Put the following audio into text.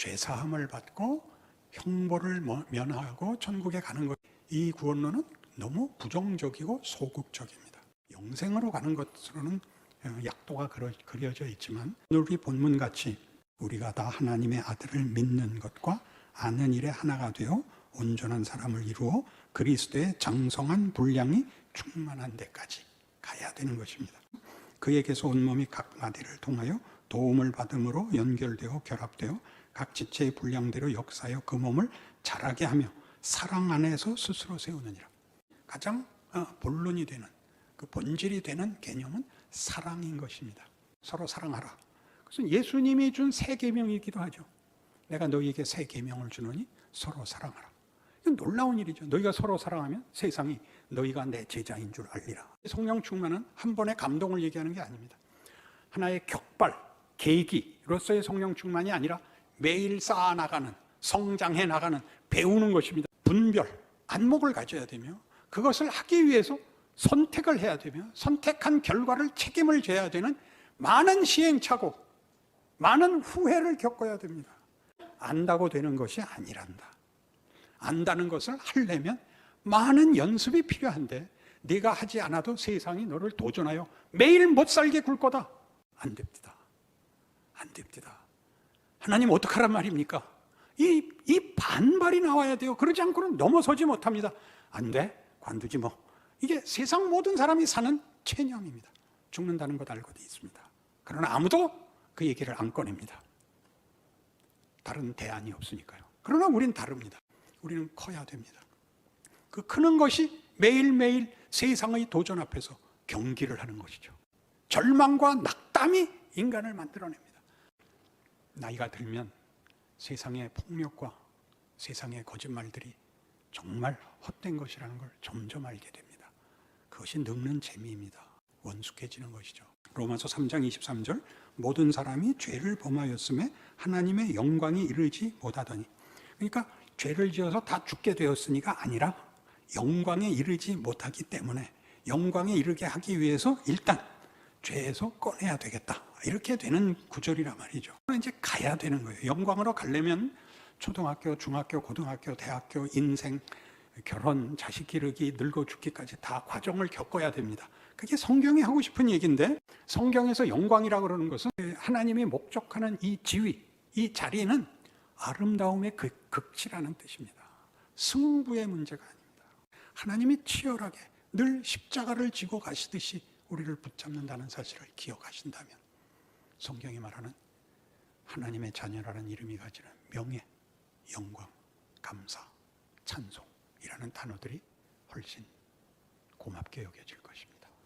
죄 사함을 받고 형벌을 뭐- 면하고 천국에 가는 것. 이 구원론은 너무 부정적이고 소극적입니다. 영생으로 가는 것으로는 어, 약도가 그려- 그려져 있지만 오늘 본문 같이 우리가 다 하나님의 아들을 믿는 것과 아는 일에 하나가 되어 온전한 사람을 이루어 그리스도의 장성한 분량이 충만한 데까지 가야 되는 것입니다. 그에게서 온몸이 각 마디를 통하여 도움을 받음으로 연결되어 결합되어 각 지체의 분량대로 역사하여 그 몸을 자라게 하며 사랑 안에서 스스로 세우느니라. 가장 어, 본론이 되는 그 본질이 되는 개념은 사랑인 것입니다. 서로 사랑하라. 그래서 예수님이 준새 계명이기도 하죠. 내가 너희에게 새 계명을 주노니 서로 사랑하라. 이건 놀라운 일이죠. 너희가 서로 사랑하면 세상이 너희가 내 제자인 줄 알리라. 성령 충만은 한 번의 감동을 얘기하는 게 아닙니다. 하나의 격발, 계기로서의 성령 충만이 아니라 매일 쌓아 나가는, 성장해 나가는, 배우는 것입니다. 분별, 안목을 가져야 되며 그것을 하기 위해서 선택을 해야 되며 선택한 결과를 책임을 져야 되는 많은 시행착오, 많은 후회를 겪어야 됩니다. 안다고 되는 것이 아니란다. 안다는 것을 하려면 많은 연습이 필요한데 네가 하지 않아도 세상이 너를 도전하여 매일 못 살게 굴 거다. 안 됩니다. 안 됩니다. 하나님 어떡하란 말입니까? 이, 이 반발이 나와야 돼요. 그러지 않고는 넘어서지 못합니다. 안 돼. 관두지 뭐. 이게 세상 모든 사람이 사는 체념입니다. 죽는다는 것 알고도 있습니다. 그러나 아무도 그 얘기를 안 꺼냅니다. 다른 대안이 없으니까요. 그러나 우린 다릅니다. 우리는 커야 됩니다. 그 크는 것이 매일매일 세상의 도전 앞에서 경기를 하는 것이죠. 절망과 낙담이 인간을 만들어냅니다. 나이가 들면 세상의 폭력과 세상의 거짓말들이 정말 헛된 것이라는 걸 점점 알게 됩니다. 그것이 늙는 재미입니다. 원숙해지는 것이죠. 로마서 3장 23절 모든 사람이 죄를 범하였음에 하나님의 영광이 이르지 못하더니 그러니까 죄를 지어서 다 죽게 되었으니가 아니라 영광에 이르지 못하기 때문에 영광에 이르게 하기 위해서 일단 죄에서 꺼내야 되겠다. 이렇게 되는 구절이란 말이죠. 이제 가야 되는 거예요. 영광으로 가려면 초등학교, 중학교, 고등학교, 대학교, 인생, 결혼, 자식 기르기, 늙어 죽기까지 다 과정을 겪어야 됩니다. 그게 성경이 하고 싶은 얘기인데 성경에서 영광이라고 그러는 것은 하나님이 목적하는 이 지위, 이 자리는 아름다움의 극, 극치라는 뜻입니다. 승부의 문제가 아닙니다. 하나님이 치열하게 늘 십자가를 지고 가시듯이 우리를 붙잡는다는 사실을 기억하신다면 성경이 말하는 하나님의 자녀라는 이름이 가지는 명예, 영광, 감사, 찬송이라는 단어들이 훨씬 고맙게 여겨질 것입니다.